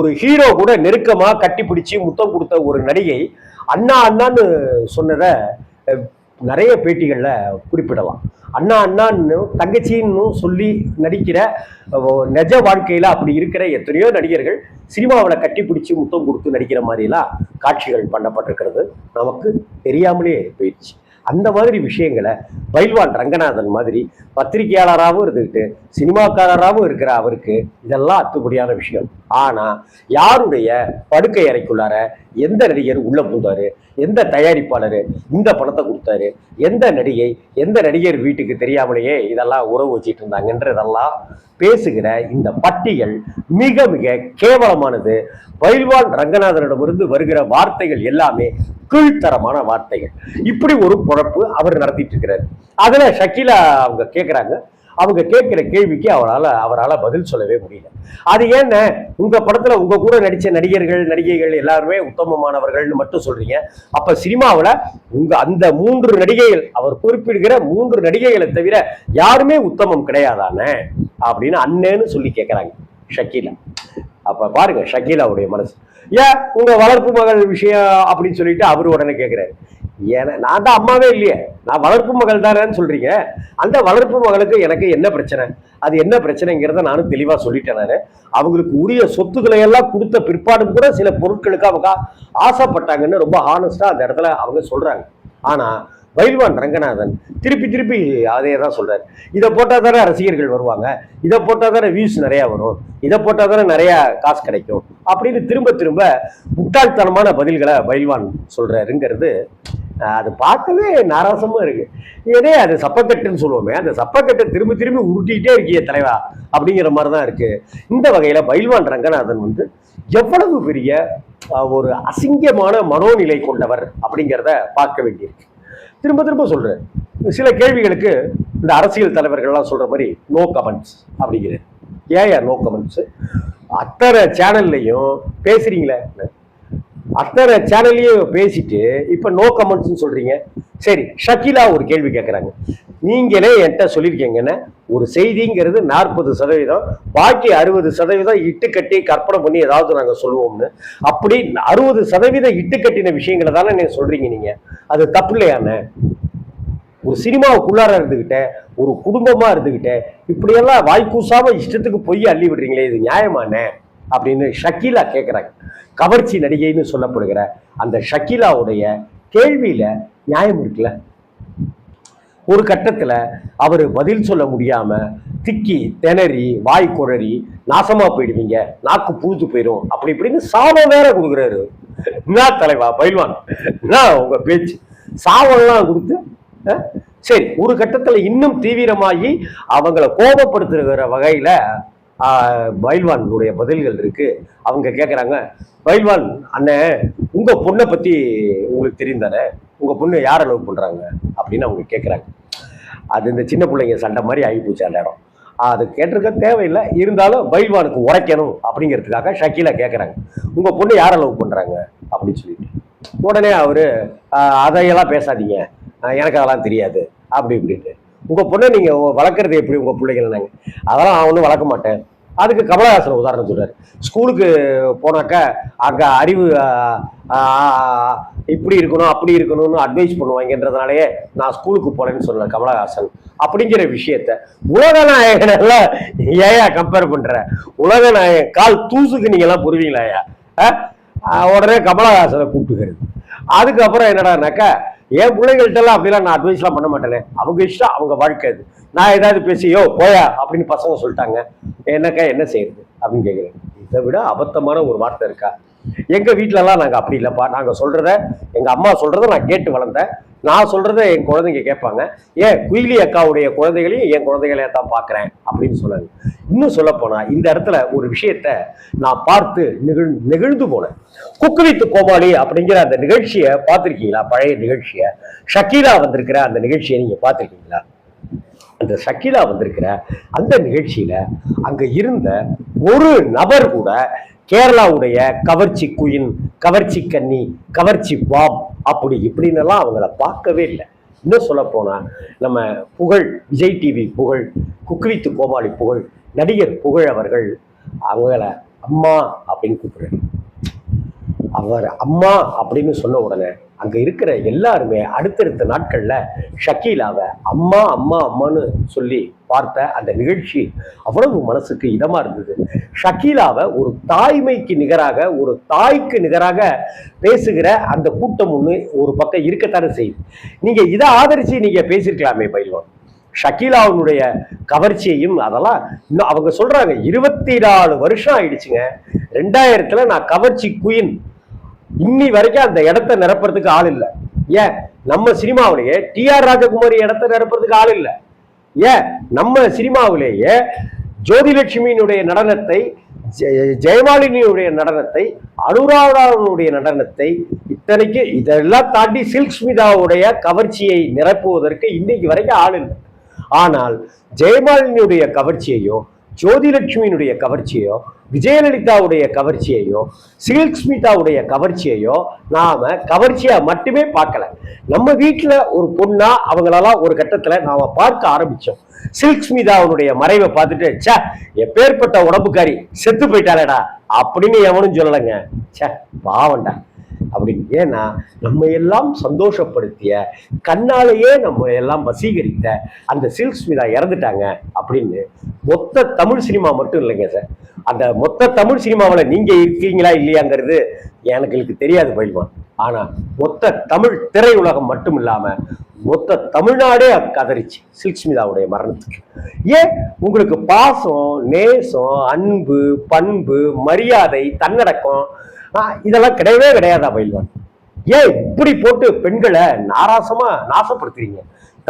ஒரு ஹீரோ கூட நெருக்கமா கட்டிப்பிடிச்சு முத்தம் கொடுத்த ஒரு நடிகை அண்ணா அண்ணான்னு சொன்னதை நிறைய பேட்டிகளில் குறிப்பிடலாம். அண்ணா அண்ணான்னு தங்கச்சின்னு சொல்லி நடிக்கிற நெஜ நிஜ அப்படி இருக்கிற எத்தனையோ நடிகர்கள் சினிமாவில் கட்டிப்பிடிச்சு முத்தம் கொடுத்து நடிக்கிற மாதிரிலாம் காட்சிகள் பண்ணப்பட்டிருக்கிறது. நமக்கு தெரியாமலே போயிடுச்சு. அந்த மாதிரி விஷயங்களை பைல்வான் ரங்கநாதன் மாதிரி பத்திரிகையாளராகவும் இருந்துக்கிட்டு சினிமாக்காரராகவும் இருக்கிற அவருக்கு இதெல்லாம் அத்துப்படியான விஷயம். ஆனால் யாருடைய படுக்கை அறைக்குள்ளார எந்த நடிகர் உள்ள போதாரு எந்த தயாரிப்பாளர் இந்த பணத்தை கொடுத்தாரு? எந்த நடிகை எந்த நடிகர் வீட்டுக்கு தெரியாமலேயே இதெல்லாம் உறவு வச்சிட்டு இருந்தாங்கன்றதெல்லாம் பேசுகிற இந்த பட்டியல் மிக மிக கேவலமானது. பயில்வான் ரங்கநாதனிடமிருந்து வருகிற வார்த்தைகள் எல்லாமே கீழ்த்தரமான வார்த்தைகள். இப்படி ஒரு குழப்பு அவர் நடத்திட்டு இருக்கிறார். அதில் ஷக்கீலா அவங்க கேட்குறாங்க அவங்க கேட்கிற கேள்விக்கு அவரால் அவரால் பதில் சொல்லவே முடியல. அது ஏன்ன? உங்க படத்துல உங்க கூட நடிச்ச நடிகர்கள் நடிகைகள் எல்லாருமே உத்தமமானவர்கள்னு மட்டும் சொல்றீங்க. அப்ப சினிமாவுல உங்க அந்த மூன்று நடிகைகள் அவர் குறிப்பிடுகிற மூன்று நடிகைகளை தவிர யாருமே உத்தமம் கிடையாதானே? அப்படின்னு அண்ணேன்னு சொல்லி கேட்குறாங்க ஷக்கீலா. அப்ப பாருங்க ஷக்கீலாவுடைய மனசு. ஏன் உங்க வளர்ப்பு மகள் விஷயம் அப்படின்னு சொல்லிட்டு அவரு உடனே கேட்கிறாரு ஏன்னா நான் தான் அம்மாவே இல்லையே. நான் வளர்ப்பு மகள் தானேன்னு சொல்கிறீங்க அந்த வளர்ப்பு மகளுக்கு எனக்கு என்ன பிரச்சனை? அது என்ன பிரச்சனைங்கிறத நானும் தெளிவாக சொல்லிட்டேன் நான். அவங்களுக்கு உரிய சொத்துக்களை எல்லாம் கொடுத்த பிற்பாடும் கூட சில பொருட்களுக்கு அவங்க ஆசைப்பட்டாங்கன்னு ரொம்ப ஹானஸ்டாக அந்த இடத்துல அவங்க சொல்கிறாங்க ஆனால் பைல்வான் ரங்கநாதன் திருப்பி திருப்பி அதே தான் சொல்கிறார் இதை போட்டால் தானே ரசிகர்கள் வருவாங்க. இதை போட்டால் தானே வியூஸ் நிறையா வரும். இதை போட்டால் தானே நிறையா காசு கிடைக்கும். அப்படின்னு திரும்ப திரும்ப முட்டாள்தனமான பதில்களை பைல்வான் சொல்கிறாருங்கிறது அது பார்க்கவே நாராசமாக இருக்கு. ஏதே அது சப்பக்கட்டுன்னு சொல்லுவோமே அந்த சப்பக்கட்டை திரும்ப திரும்பி உருட்டிகிட்டே இருக்கியே தலைவா அப்படிங்கிற மாதிரி தான் இருக்குது இந்த வகையில் பைல்வான் ரங்கநாதன் வந்து எவ்வளவு பெரிய ஒரு அசிங்கமான மனோநிலை கொண்டவர் அப்படிங்கிறத பார்க்க வேண்டியிருக்கு. திரும்ப திரும்ப சொல்கிறேன் சில கேள்விகளுக்கு இந்த அரசியல் தலைவர்கள்லாம் சொல்கிற மாதிரி நோ கமெண்ட்ஸ் அப்படிங்கிறது ஏன் நோ கமெண்ட்ஸு அத்தனை சேனல்லையும் பேசுகிறீங்களே அத்தனை சேனல்லையும் பேசிட்டு இப்போ நோ கமெண்ட்ஸ்னு சொல்றீங்க. சரி ஷக்கீலா ஒரு கேள்வி கேட்குறாங்க நீங்களே என்கிட்ட சொல்லியிருக்கீங்கன்னு ஒரு செய்திங்கிறது நாற்பது சதவீதம் பாக்கி அறுபது சதவீதம் இட்டுக்கட்டி கற்பனை பண்ணி ஏதாவது நாங்கள் சொல்லுவோம்னு. அப்படி அறுபது சதவீதம் இட்டுக்கட்டின விஷயங்களை தானே நீங்கள் சொல்கிறீங்க நீங்கள் அது தப்பு இல்லையாண்ணே ஒரு சினிமாவுக்குள்ளார இருந்துகிட்டே ஒரு குடும்பமாக இருந்துகிட்டே இப்படியெல்லாம் வாய்க்கூசாமல் இஷ்டத்துக்கு பொய் அள்ளி விடுறீங்களே இது நியாயமானே அப்படின்னு ஷக்கீலா கேட்குறாங்க கவர்ச்சி நடிகைன்னு சொல்லப்படுகிற அந்த ஷக்கீலாவுடைய கேள்வியில நியாயம் இருக்குல்ல? ஒரு கட்டத்துல அவர் பதில் சொல்ல முடியாம திக்கி திணறி வாய் குழறி நாசமா போயிடுவீங்க நாக்கு பூத்து போயிடும் அப்படி இப்படின்னு சாபம் வேற கொடுக்குறாரு. என்ன தலைவா பயில்வான் நான் உங்க பேச்சு? சாபம்லாம் கொடுத்து சரி ஒரு கட்டத்துல இன்னும் தீவிரமாகி அவங்கள கோபப்படுத்துகிற வகையில பயில்வானுடைய பதில்கள் இருக்கு. அவங்க கேட்குறாங்க பயில்வான் அண்ணே உங்கள் பொண்ணை பற்றி உங்களுக்கு தெரியும் தானே? பொண்ணு யாரை லவ் பண்ணுறாங்க அப்படின்னு அவங்க கேட்குறாங்க அது இந்த சின்ன பிள்ளைங்க சண்டை மாதிரி ஆகிப்போச்சு அந்த இடம். அது கேட்டிருக்க தேவையில்லை. இருந்தாலும் பயில்வானுக்கு உரைக்கணும் அப்படிங்கிறதுக்காக ஷக்கீலா கேட்குறாங்க உங்கள் பொண்ணு யாரை லவ் பண்ணுறாங்க அப்படின்னு சொல்லிட்டு. உடனே அவர் அதையெல்லாம் பேசாதீங்க. எனக்கு அதெல்லாம் தெரியாது. அப்படி இப்படின்ட்டு. உங்கள் பொண்ணை நீங்கள் வளர்க்குறது எப்படி உங்கள் பிள்ளைங்கள்னாங்க அதெல்லாம் நான் ஒன்றும் வளர்க்க மாட்டேன். அதுக்கு கமலஹாசன் உதாரணம் சொல்கிறார் ஸ்கூலுக்கு போனாக்கா அங்கே அறிவு இப்படி இருக்கணும் அப்படி இருக்கணும்னு அட்வைஸ் பண்ணுவாங்கன்றதுனாலயே நான் ஸ்கூலுக்கு போகிறேன்னு சொல்கிறேன் கமலஹாசன். அப்படிங்கிற விஷயத்த உலக நாயகனெல்லாம் ஏயா கம்பேர் பண்ணுற உலக நாயகன் கால் தூசுக்கு நீங்கள்லாம் புரிவீங்களா ஐயா உடனே கமலஹாசனை கூப்பிட்டுக்கிறது. அதுக்கப்புறம் என்னடானாக்கா என் பிள்ளைகள்ட்டெல்லாம் அப்படிலாம் நான் அட்வைஸ்லாம் பண்ண மாட்டேனே. அவங்க இஷ்டம் அவங்க வாழ்க்கை அது. நான் ஏதாவது பேசியோ போயா அப்படின்னு பசங்க சொல்லிட்டாங்க. என்னக்கா என்ன செய்யறது அப்படின்னு கேட்குறேன் இதை விட அபத்தமான ஒரு வார்த்தை இருக்கா? எங்கள் வீட்டிலலாம் நாங்கள் அப்படி இல்லைப்பா. நாங்கள் சொல்கிறத எங்கள் அம்மா சொல்கிறத நான் கேட்டு வளர்ந்தேன். நான் சொல்கிறத என் குழந்தைங்க கேட்பாங்க. ஏன் குயிலி அக்காவுடைய குழந்தைகளையும் என் குழந்தைகளே தான் பார்க்குறேன்? அப்படின்னு சொன்னாங்க இன்னும் சொல்ல இந்த இடத்துல ஒரு விஷயத்த நான் பார்த்து நெகிழ் நெகிழ்ந்து போனேன். குக்குவித்து கோமாளி அப்படிங்கிற அந்த நிகழ்ச்சியை பார்த்துருக்கீங்களா? பழைய நிகழ்ச்சியை? ஷக்கீலா வந்திருக்கிற அந்த நிகழ்ச்சியை நீங்கள் பார்த்துருக்கீங்களா? அந்த ஷக்கீலா வந்திருக்கிற அந்த நிகழ்ச்சியில் அங்கே இருந்த ஒரு நபர் கூட கேரளாவுடைய கவர்ச்சி குயின் கவர்ச்சி கன்னி கவர்ச்சி பாப் அப்படி இப்படின்னெல்லாம் அவங்கள பார்க்கவே இல்லை. இன்னும் சொல்ல நம்ம புகழ் விஜய் டிவி புகழ் குக்வித்து கோபாலி புகழ் நடிகர் புகழ் அவர்கள் அவங்கள அம்மா அப்படின்னு கூப்பிடுறாரு. அவர் அம்மா அப்படின்னு சொன்ன உடனே அங்கே இருக்கிற எல்லாருமே அடுத்தடுத்த நாட்களில் ஷக்கீலாவை அம்மா அம்மா அம்மான்னு சொல்லி பார்த்த அந்த நிகழ்ச்சி அவ்வளவு மனசுக்கு இதமாக இருந்தது. ஷக்கீலாவை ஒரு தாய்மைக்கு நிகராக ஒரு தாய்க்கு நிகராக பேசுகிற அந்த கூட்டம் ஒன்று ஒரு பக்கம் இருக்கத்தானே செய்யுது. நீங்கள் இதை ஆதரித்து நீங்கள் பேசியிருக்கலாமே பயில்வான் ஷக்கீலாவுடைய கவர்ச்சியையும் அதெல்லாம் இன்னும் அவங்க சொல்கிறாங்க இருபத்தி நாலு வருஷம் ஆயிடுச்சுங்க. ரெண்டாயிரத்தில் நான் கவர்ச்சி குயின் இன்னி வரைக்கும் அந்த இடத்த நிரப்புறதுக்கு ஆள் இல்லை. ஏன்? நம்ம சினிமாவிலேயே டி ஆர் ராஜகுமாரி இடத்த நிரப்புறதுக்கு ஆள் இல்லை. ஏன்? நம்ம சினிமாவிலேயே ஜோதிலட்சுமியினுடைய நடனத்தை ஜெய- ஜெயமாலினியுடைய நடனத்தை அனுராதாவுடைய நடனத்தை இத்தனைக்கு இதெல்லாம் தாண்டி சில்க் ஸ்மிதாவுடைய கவர்ச்சியை நிரப்புவதற்கு இன்னைக்கு வரைக்கும் ஆள் இல்லை. ஆனால் ஜெயமாலினியுடைய கவர்ச்சியையும் ஜோதிலட்சுமியினுடைய கவர்ச்சியோ விஜயலலிதாவுடைய கவர்ச்சியையோ சில்க் ஸ்மிதாவுடைய கவர்ச்சியையோ நாம கவர்ச்சியாக மட்டுமே பார்க்கல. நம்ம வீட்டில் ஒரு பொண்ணா அவங்களெல்லாம் ஒரு கட்டத்தில் நாம பார்க்க ஆரம்பித்தோம் சில்க் ஸ்மிதாவுடைய மறைவை பார்த்துட்டு ச்சே எப்பேற்பட்ட உடம்புக்காரி செத்து போயிட்டாளடா அப்படின்னு எவனும் சொல்லலைங்க. ச்சே பாவண்டா அப்படின்னு. ஏன்னா நம்ம எல்லாம் சந்தோஷப்படுத்திய கண்ணாலேயே நம்ம எல்லாம் வசீகரித்த அந்த சில்ஸ்மிதா இறந்துட்டாங்க அப்படின்னு மொத்த தமிழ் சினிமா மட்டும் இல்லைங்க சார். அந்த மொத்த தமிழ் சினிமாவில் நீங்க இருக்கீங்களா இல்லையாங்கிறது எனக்கு தெரியாது பயில்வான் ஆனா மொத்த தமிழ் திரையுலகம் மட்டும் இல்லாம மொத்த தமிழ்நாடே கதறிச்சு சில்ஸ்மிதாவுடைய மரணத்துக்கு. ஏன்? உங்களுக்கு பாசம் நேசம் அன்பு பண்பு மரியாதை தன்னடக்கம் இதெல்லாம் கிடையவே கிடையாதா பயில்வான்? ஏன் இப்படி போட்டு பெண்களை நாராசமா நாசப்படுத்துறீங்க?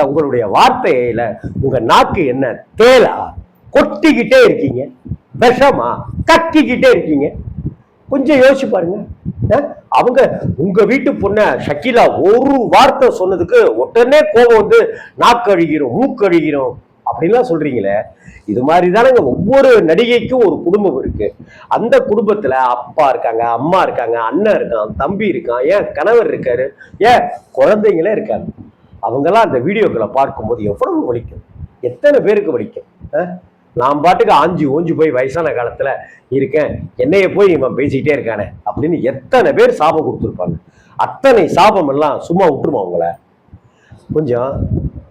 உங்களுடைய வார்த்தையில உங்க நாக்கு என்ன தேலா? கொட்டிக்கிட்டே இருக்கீங்க. விஷமா? கக்கிக்கிட்டே இருக்கீங்க. கொஞ்சம் யோசிச்சு பாருங்க. அவங்க உங்க வீட்டு பொண்ண ஷக்கீலா ஒரு வார்த்தை சொன்னதுக்கு உடனே கோபம் வந்து நாக்கழுகிறோம் மூக்கழுகிறோம். அப்படின்லாம் சொல்றீங்களே? இது மாதிரி தானங்க ஒவ்வொரு நடிகைக்கும் ஒரு குடும்பம் இருக்கு. அந்த குடும்பத்துல அப்பா இருக்காங்க அம்மா இருக்காங்க அண்ணன் இருக்கான் தம்பி இருக்கான் ஏன் கணவர் இருக்காரு ஏன் குழந்தைங்களே இருக்காங்க. அவங்கெல்லாம் அந்த வீடியோக்களை பார்க்கும்போது எவ்வளவு வலிக்கும். எத்தனை பேருக்கு வலிக்கும் நான் பாட்டுக்கு ஆஞ்சி ஓஞ்சி போய் வயசான காலத்துல இருக்கேன் என்னைய போய் இவன் பேசிக்கிட்டே இருக்கானே அப்படின்னு எத்தனை பேர் சாபம் கொடுத்துருப்பாங்க. அத்தனை சாபம் எல்லாம் சும்மா விட்டுருமா அவங்கள கொஞ்சம்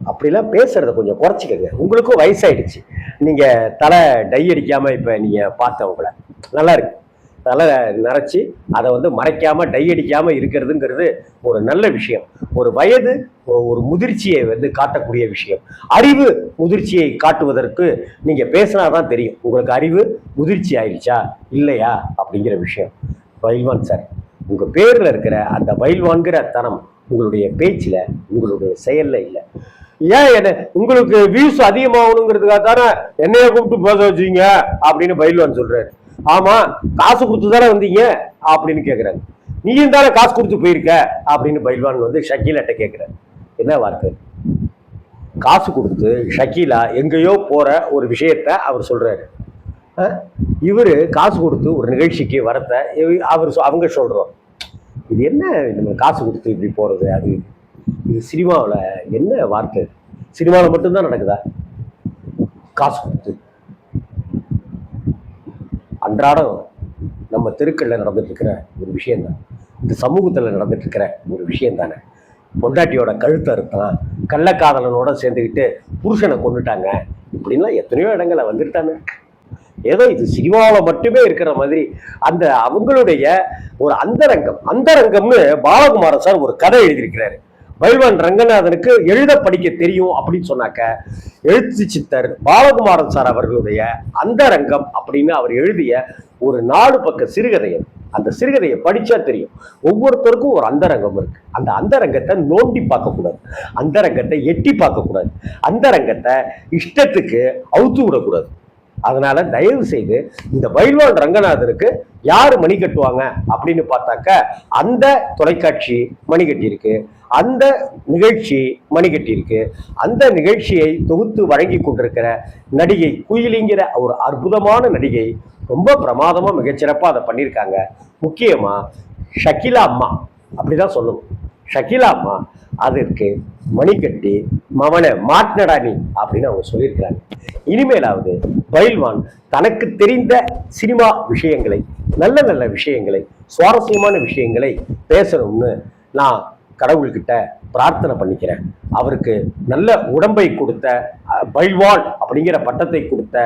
அப்படிலாம் பேசுறத கொஞ்சம் குறைச்சிக்கங்க. உங்களுக்கும் வயசாயிடுச்சு. நீங்க தலை டை அடிக்காம இப்ப நீங்க பார்த்தவங்கள நல்லா இருக்கு. தலை நரைச்சி அதை வந்து மறைக்காம டை அடிக்காம இருக்கிறதுங்கிறது ஒரு நல்ல விஷயம். ஒரு வயது ஒரு முதிர்ச்சியை வந்து காட்டக்கூடிய விஷயம். அறிவு முதிர்ச்சியை காட்டுவதற்கு நீங்க பேசினாதான் தெரியும். உங்களுக்கு அறிவு முதிர்ச்சி ஆயிடுச்சா? இல்லையா? அப்படிங்கிற விஷயம். பயில்வான் சார் உங்க பேர்ல இருக்கிற அந்த பயில்வான்கிற தனம் உங்களுடைய பேச்சில் உங்களுடைய செயலில் இல்லை. ஏன் என்ன உங்களுக்கு வியூஸ் அதிகமாகணுங்கிறதுக்காக தானே என்னைய கூப்பிட்டு பேச வச்சீங்க? அப்படின்னு பயில்வான் சொல்றாரு. ஆமா காசு கொடுத்து தானே வந்தீங்க? அப்படின்னு கேக்குறாங்க நீயும் தானே காசு கொடுத்து போயிருக்க? அப்படின்னு பயில்வான் வந்து ஷக்கீலாட்ட கேட்கிறாரு என்ன வார்த்தை? காசு கொடுத்து ஷக்கீலா எங்கேயோ போற ஒரு விஷயத்த அவர் சொல்றாரு. இவர் காசு கொடுத்து ஒரு நிகழ்ச்சிக்கு வரத்த அவர் சொ- அவங்க சொல்கிறோம் இது என்ன நம்ம காசு கொடுத்து இப்படி போகிறது அது இது சினிமாவில் என்ன வார்த்தை? சினிமாவில் மட்டும்தான் நடக்குதா? காசு கொடுத்து. அன்றாடம் நம்ம தெருக்களில் நடந்துட்டு இருக்கிற ஒரு விஷயந்தான் இந்த சமூகத்தில் நடந்துட்டு இருக்கிற ஒரு விஷயம் தானே பொண்டாட்டியோட கழுத்தை அறுத்தான். கள்ளக்காதலனோட சேர்ந்துக்கிட்டு புருஷனை கொண்டுட்டாங்க இப்படின்லாம் எத்தனையோ இடங்களை வந்துட்டாங்க. ஏதோ இது சினிமாவில் மட்டுமே இருக்கிற மாதிரி அந்த அவங்களுடைய ஒரு அந்தரங்கம் அந்தரங்கம்னு பாலகுமாரன் சார் ஒரு கதை எழுதியிருக்கிறாரு. பைல்வான் ரங்கநாதனுக்கு எழுத படிக்க தெரியும் அப்படின்னு சொன்னாக்க எழுத்து சித்தர் பாலகுமாரன் சார் அவர்களுடைய அந்தரங்கம் அப்படின்னு அவர் எழுதிய ஒரு நாலு பக்க சிறுகதை அந்த சிறுகதையை படிச்சா தெரியும். ஒவ்வொருத்தருக்கும் ஒரு அந்தரங்கம் இருக்கு. அந்த அந்தரங்கத்தை நோண்டி பார்க்கக்கூடாது. அந்தரங்கத்தை எட்டி பார்க்கக்கூடாது. அந்தரங்கத்தை இஷ்டத்துக்கு அவுத்து விடக்கூடாது. அதனால தயவு செய்து இந்த பைல்வான் ரங்கநாதருக்கு யார் மணி கட்டுவாங்க அப்படின்னு பார்த்தாக்க அந்த தொலைக்காட்சி மணி கட்டியிருக்கு அந்த நிகழ்ச்சி மணி கட்டியிருக்கு அந்த நிகழ்ச்சியை தொகுத்து வழங்கி கொண்டிருக்கிற நடிகை குயிலிங்கிற ஒரு அற்புதமான நடிகை ரொம்ப பிரமாதமாக மிகச்சிறப்பாக அதை பண்ணியிருக்காங்க. முக்கியமாக ஷக்கிலா அம்மா அப்படிதான் சொல்லணும். ஷகிலாமா அதற்கு மணிக்கட்டி மவனை மாட்டினடா நீ அப்படின்னு அவங்க சொல்லியிருக்கிறாங்க. இனிமேலாவது பயில்வான் தனக்கு தெரிந்த சினிமா விஷயங்களை நல்ல நல்ல விஷயங்களை சுவாரஸ்யமான விஷயங்களை பேசணும்னு நான் கடவுள்கிட்ட பிரார்த்தனை பண்ணிக்கிறேன். அவருக்கு நல்ல உடம்பை கொடுத்த அஹ், பைல்வான் அப்படிங்கிற பட்டத்தை கொடுத்த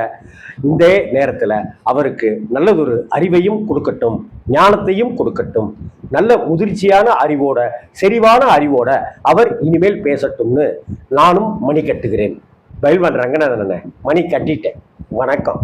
இந்த நேரத்தில் அவருக்கு நல்லதொரு அறிவையும் கொடுக்கட்டும் ஞானத்தையும் கொடுக்கட்டும். நல்ல முதிர்ச்சியான அறிவோட செறிவான அறிவோட அவர் இனிமேல் பேசட்டும்னு நானும் மணி கட்டுகிறேன் பைல்வான் ரங்கநாதன் மணி கட்டிட்டேன். வணக்கம்.